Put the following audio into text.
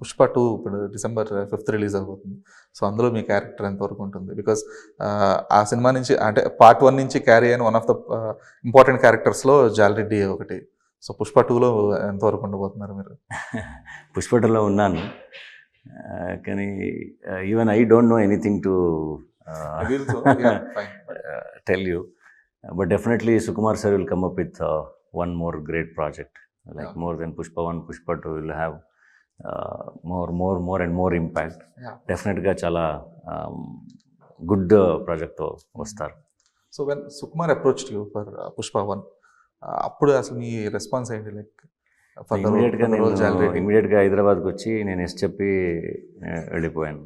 Pushpa two ఇప్పుడు December fifth release అవుతుంది so అందులో మీ క్యారెక్టర్ ఎంతవరకు ఉంటుంది? బికాస్ ఆ సినిమా నుంచి అంటే పార్ట్ వన్ నుంచి క్యారీ అయిన వన్ ఆఫ్ ద ఇంపార్టెంట్ క్యారెక్టర్స్లో జాలరెడ్డి ఒకటి. సో పుష్ప టూలో ఎంతవరకు ఉండబోతున్నారు మీరు? పుష్పటలో ఉన్నాను. ఆ, కానీ even I don't know anything to tell you but definitely Sukumar sir will come up with one more great project like. More than Pushpa one Pushpa two will have more more more and more impact డెఫినెట్గా చాలా good ప్రాజెక్ట్తో వస్తారు. So when Sukumar approach you for Pushpa one అప్పుడు అసలు మీ response ఏంటి? Like ఇమీడియట్గా నేను ఇమీడియట్గా హైదరాబాద్కి వచ్చి నేను ఎస్ చెప్పి ఆ, వెళ్ళిపోయాను.